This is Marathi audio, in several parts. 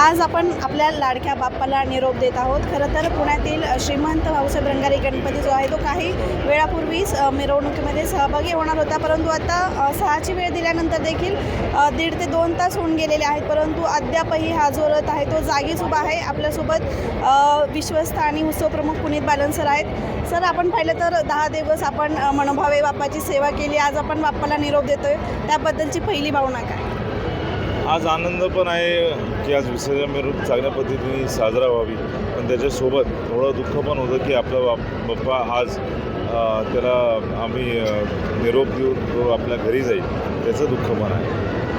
आज आपण आपल्या लाडक्या बाप्पाला निरोप देत आहोत. खरं तर पुण्यातील श्रीमंत भाऊसाहेब रंगारी गणपती जो आहे तो काही वेळापूर्वीच मिरवणुकीमध्ये सहभागी होणार होता. परंतु आता सहाची वेळ दिल्यानंतर देखील दीड ते दोन तास होऊन गेलेले आहेत. परंतु अद्यापही हा जो रथ आहे तो जागीच उभा आहे. आपल्यासोबत विश्वस्त आणि उत्सव प्रमुख पुनीत बालन सर आहेत. सर आपण पाहिलं तर दहा दिवस आपण मनोभावे बाप्पाची सेवा केली. आज आपण बाप्पाला निरोप देतोय. त्याबद्दलची पहिली भावना काय? आज आनंद पण आहे की आज विसर्जन मिरवणूक चांगल्या पद्धतीने साजरा व्हावी. पण त्याच्यासोबत थोडं दुःख पण होतं की आपला बाप बाप्पा आज त्याला आम्ही निरोप देऊन तो आपल्या घरी जाईल. त्याचं दुःख पण आहे.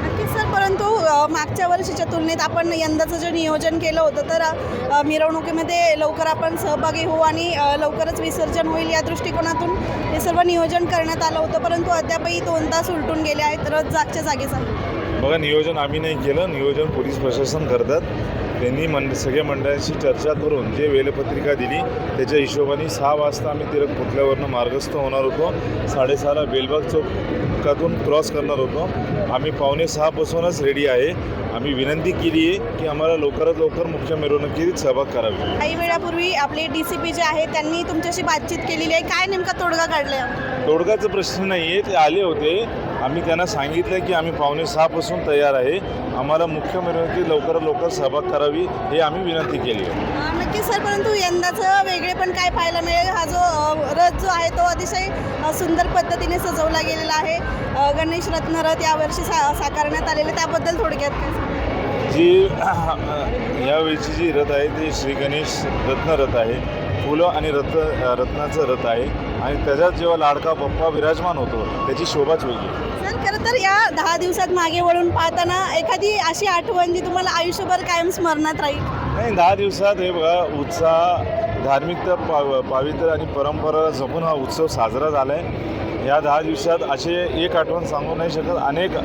नक्कीच सर परंतु मागच्या वर्षीच्या तुलनेत आपण यंदाचं जे नियोजन केलं होतं तर मिरवणुकीमध्ये लवकर आपण सहभागी होऊ आणि लवकरच विसर्जन होईल या दृष्टिकोनातून हे सर्व नियोजन करण्यात आलं होतं. परंतु अद्यापही दोन तास उलटून गेले आहेत. रथ जागच्या जागीच बघा नियोजन आम्ही नाही केलं. नियोजन पोलीस प्रशासन करतात. त्यांनी मंड सगळ्या मंडळांशी चर्चा करून जे वेलपत्रिका दिली त्याच्या हिशोबाने सहा वाजता आम्ही तिरक पुतल्यावरनं मार्गस्थ होणार होतो. साडेसहाला बेलबाग चौकातून क्रॉस करणार होतो. आम्ही पावणे सहापासूनच रेडी आहे. आम्ही विनंती केली आहे की आम्हाला लवकरात लवकर मुख्य मिरवणुकीत सहभाग करावी. काही वेळापूर्वी आपले डी सी पी जे आहे त्यांनी तुमच्याशी बातचीत केलेली आहे. काय नेमका तोडगा काढला तोडगाचा प्रश्न नाही आहे ते आले होते. आम्ही त्यांना सांगितलं की आम्ही पावणे सहापासून तयार आहे. आम्हाला मुख्य मिरवणुकीत लवकरात लवकर सहभाग करावी हे आम्ही विनंती केली आहे. अ, नक्कीच सर परंतु यंदाचं वेगळे पण काय पाहायला मिळेल? हा जो रथ जो आहे तो अतिशय सुंदर पद्धतीने सजवला गेलेला आहे. गणेश रत्न रथ यावर्षी सा साकारण्यात आलेले त्याबद्दल थोडक्यात काय? जी यावेळीची जी रथ आहे ती श्री गणेश रत्न रथ आहे. फुलं आणि रत्न रत्नाचं रथ आहे. आणि त्याच्यात जेव्हा लाडका बाप्पा विराजमान होतो त्याची शोभाच वेगळी. सर खरं तर या दहा दिवसात मागे वळून पाहताना एखादी अशी आठवण जी तुम्हाला आयुष्यभर कायम स्मरणात राहील? नाही दहा दिवसात हे बघा उत्साह धार्मिकता पाव पावित्र्य आणि परंपरा जपून हा उत्सव साजरा झाला आहे या दहा दिवसात असे एक आठवण सांगू नाही शकत. अनेक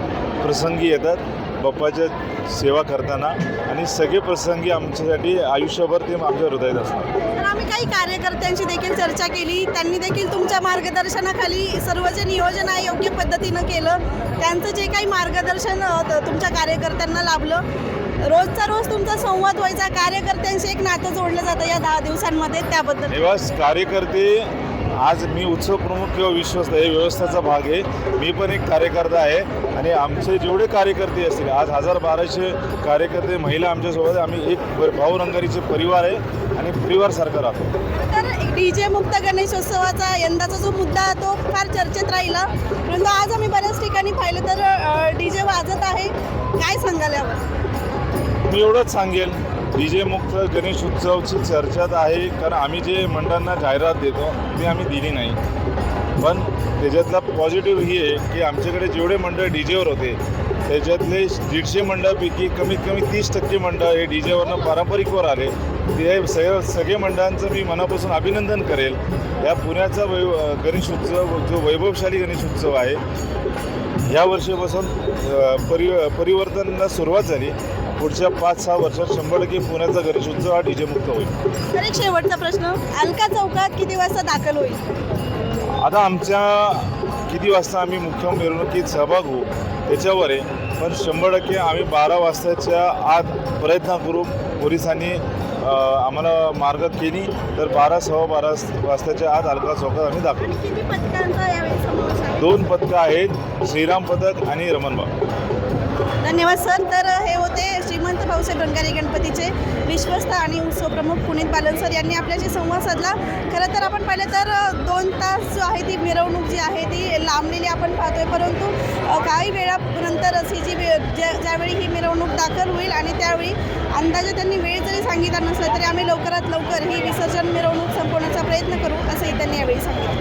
प्रसंगी येतात बाप्पाच्या सेवा करताना. आणि सगळे प्रसंगी आमच्यासाठी आयुष्यभर ते आमच्या हृदयात असतात. काही कार्यकर्त्यांशी देखील चर्चा केली. त्यांनी देखील तुमच्या मार्गदर्शनाखाली सर्व जे नियोजन आहे योग्य पद्धतीनं केलं. त्यांचं जे काही मार्गदर्शन तुमच्या कार्यकर्त्यांना लाभलं. रोजचा रोज तुमचा संवाद व्हायचा. कार्यकर्त्यांशी एक नातं जोडलं जातं या दहा दिवसांमध्ये त्याबद्दल. कार्यकर्ते आज मी उत्सव प्रमुख किंवा विश्वस्त हे व्यवस्थेचा भाग आहे. मी पण एक कार्यकर्ता आहे आणि आमचे जेवढे कार्यकर्ते असतील आज हजार बाराशे कार्यकर्ते महिला आमच्यासोबत. आम्ही एक भाऊ रंगारीचे परिवार आहे आणि परिवारसारखं राहतो. तर डी जे मुक्त गणेशोत्सवाचा यंदाचा जो मुद्दा तो फार चर्चेत राहिला. परंतु आज आम्ही बऱ्याच ठिकाणी पाहिलं तर डी जे वाजत आहे. काय सांगाल यावर? मी एवढंच सांगेल डी जे मुक्त गणेश उत्सवची चर्चात आहे कारण आम्ही जे मंडळांना जाहिरात देतो ते आम्ही दिली नाही. पण त्याच्यातला पॉझिटिव्ह ही आहे की आमच्याकडे जेवढे मंडळ डी जेवर होते त्याच्यातले दीडशे मंडळापैकी कमीत कमी तीस टक्के मंडळ हे डी जेवरनं पारंपरिकवर आले. ते सगळ्या सगळे मंडळांचं मी मनापासून अभिनंदन करेल. या पुण्याचा वै गणेश उत्सव जो वैभवशाली गणेश उत्सव आहे या वर्षीपासून परि परिवर्तनाला सुरुवात झाली. पुढच्या पाच सहा वर्षात शंभर टक्के पुण्याचा गणेश उत्सव हा डीजे मुक्त होईल. तर एक शेवटचा प्रश्न अलका चौकात किती वाजता दाखल होईल? आता आमच्या किती वाजता आम्ही मुख्य मिरवणुकीत सहभाग होऊ त्याच्यावर आहे. पण शंभर टक्के आम्ही बारा वाजताच्या आत प्रयत्न करू पोलिसांनी आम्हाला मार्ग केली तर बारा सव्वा बारा वाजताच्या आत अलका चौकात आम्ही दाखवू दोन पथकं आहेत श्रीराम पथक आणि रमणबाग धन्यवाद सर. तर हे होते श्रीमंत भाऊसाहेब रंगारी गणपतीचे विश्वस्त आणि उत्सवप्रमुख पुनीत बालन सर यांनी आपल्याशी संवाद साधला. खरं तर आपण पाहिलं तर दोन तास जो आहे ती मिरवणूक जी आहे ती लांबलेली आपण पाहतोय. परंतु काही वेळानंतर ही जी वे ज्या ज्यावेळी ही मिरवणूक दाखल होईल आणि त्यावेळी अंदाजे त्यांनी वेळ जरी सांगितला नसला तरी आम्ही लवकरात लवकर ही विसर्जन मिरवणूक संपवण्याचा प्रयत्न करू असंही त्यांनी यावेळी सांगितलं.